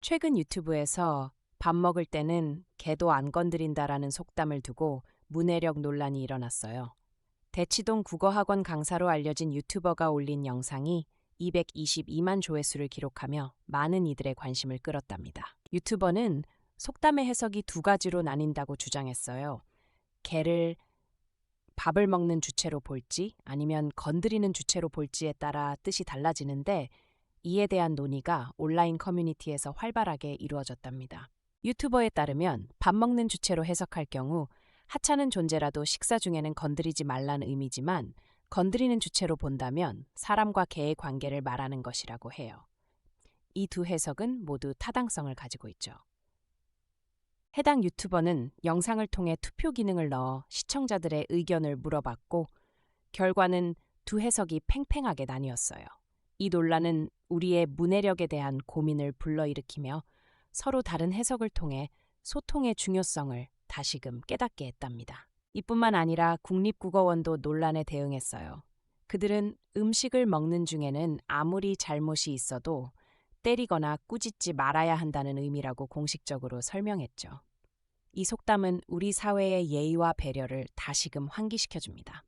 최근 유튜브에서 밥 먹을 때는 개도 안 건드린다라는 속담을 두고 문해력 논란이 일어났어요. 대치동 국어학원 강사로 알려진 유튜버가 올린 영상이 222만 조회수를 기록하며 많은 이들의 관심을 끌었답니다. 유튜버는 속담의 해석이 두 가지로 나뉜다고 주장했어요. 개를 밥을 먹는 주체로 볼지 아니면 건드리는 주체로 볼지에 따라 뜻이 달라지는데 이에 대한 논의가 온라인 커뮤니티에서 활발하게 이루어졌답니다. 유튜버에 따르면 밥 먹는 주체로 해석할 경우 하찮은 존재라도 식사 중에는 건드리지 말라는 의미지만 건드리는 주체로 본다면 사람과 개의 관계를 말하는 것이라고 해요. 이 두 해석은 모두 타당성을 가지고 있죠. 해당 유튜버는 영상을 통해 투표 기능을 넣어 시청자들의 의견을 물어봤고 결과는 두 해석이 팽팽하게 나뉘었어요. 이 논란은 우리의 문해력에 대한 고민을 불러일으키며 서로 다른 해석을 통해 소통의 중요성을 다시금 깨닫게 했답니다. 이뿐만 아니라 국립국어원도 논란에 대응했어요. 그들은 음식을 먹는 중에는 아무리 잘못이 있어도 때리거나 꾸짖지 말아야 한다는 의미라고 공식적으로 설명했죠. 이 속담은 우리 사회의 예의와 배려를 다시금 환기시켜줍니다.